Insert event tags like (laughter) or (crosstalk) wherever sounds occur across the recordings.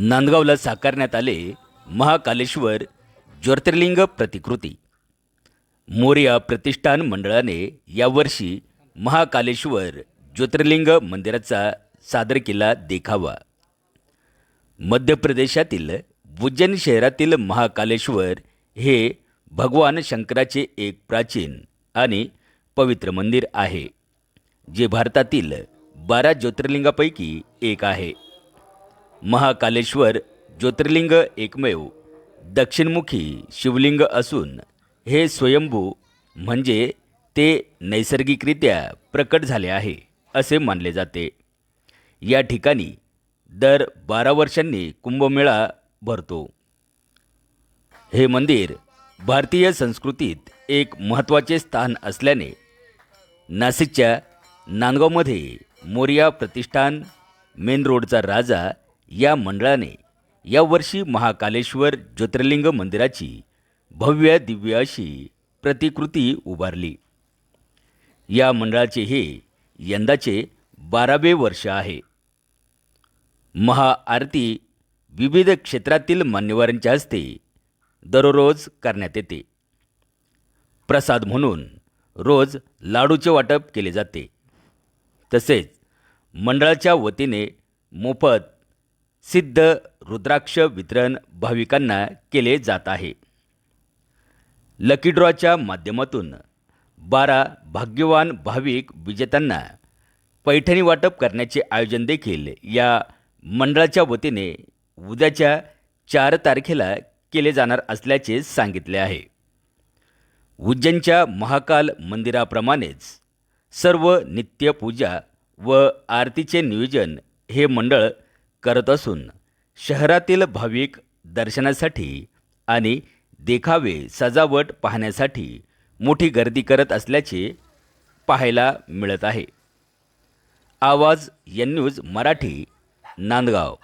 नांदगावला साकारण्यात आले महाकालेश्वर ज्योतिर्लिंग प्रतिकृती. मोर्या प्रतिष्ठान मंडळाने यावर्षी महाकालेश्वर ज्योतिर्लिंग मंदिराचा सादर केला देखावा. मध्य प्रदेशातील उज्जैन शहरातील महाकालेश्वर हे भगवान शंकराचे एक प्राचीन आणि पवित्र मंदिर आहे जे भारतातील बारा ज्योतिर्लिंगापैकी एक आहे. महाकालेश्वर ज्योतिर्लिंग एकमेव दक्षिणमुखी शिवलिंग असून हे स्वयंभू म्हणजे ते नैसर्गिकरित्या प्रकट झाले आहे असे मानले जाते. या ठिकाणी दर बारा वर्षांनी कुंभमेळा भरतो. हे मंदिर भारतीय संस्कृतीत एक महत्त्वाचे स्थान असल्याने नाशिकच्या नांदगावमध्ये मोरिया प्रतिष्ठान मेन रोडचा राजा या मंडळाने यावर्षी महाकालेश्वर ज्योतिर्लिंग मंदिराची भव्य दिव्य अशी प्रतिकृती उभारली. या मंडळाचे हे यंदाचे बारावे वर्ष आहे. महाआरती विविध क्षेत्रातील मान्यवरांच्या हस्ते दररोज करण्यात येते. प्रसाद म्हणून रोज लाडूचे वाटप केले जाते. तसेच मंडळाच्या वतीने मोफत सिद्ध रुद्राक्ष वितरण भाविकांना केले जात आहे. लकी ड्रॉच्या माध्यमातून बारा भाग्यवान भाविक विजेत्यांना पैठणी वाटप करण्याचे आयोजन देखील या मंडळाच्या वतीने उद्याच्या चार तारखेला केले जाणार असल्याचे सांगितले आहे. उज्जैनच्या महाकाल मंदिराप्रमाणेच सर्व नित्यपूजा व आरतीचे नियोजन हे मंडळ करत असून शहरातील भाविक दर्शनासाठी आणि देखावे सजावट पाहण्यासाठी मोठी गर्दी करत असल्याचे पाहायला मिळत आहे. आवाज एन न्यूज मराठी नांदगाव.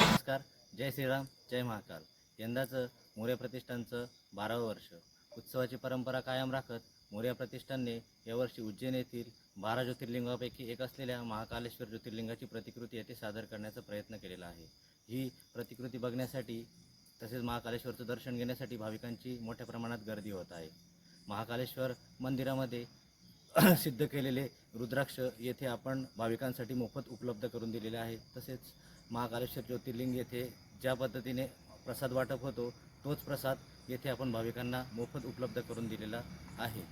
नमस्कार जय श्रीराम जय महाकाल. यंदाचं मोरे प्रतिष्ठानचं बारावं वर्ष. उत्सवाची परंपरा कायम राखत मोर्या प्रतिष्ठानने यावर्षी उज्जैन येथील बारा ज्योतिर्लिंगापैकी एक असलेल्या महाकालेश्वर ज्योतिर्लिंगाची प्रतिकृती येथे सादर करण्याचा प्रयत्न केलेला आहे. ही प्रतिकृती बघण्यासाठी तसेच महाकालेश्वरचं दर्शन घेण्यासाठी भाविकांची मोठ्या प्रमाणात गर्दी होत आहे. महाकालेश्वर मंदिरामध्ये (clears throat) सिद्ध केलेले रुद्राक्ष येथे आपण भाविकांसाठी मोफत उपलब्ध करून दिलेले आहे. तसेच महाकालेश्वर ज्योतिर्लिंग येथे ज्या पद्धतीने प्रसाद वाटप होतो तोच प्रसाद येथे आपण भाविकांना मोफत उपलब्ध करून दिलेला आहे.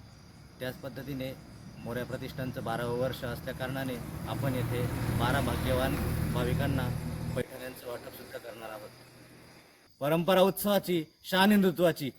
त्याच पद्धतीने मोऱ्या प्रतिष्ठानचं बारावं वर्ष असल्याकारणाने आपण येथे बारा भाग्यवान भाविकांना पैठण्यांचं वाटपसुद्धा करणार आहोत. परंपरा उत्सवाची शान हिंदुत्वाची.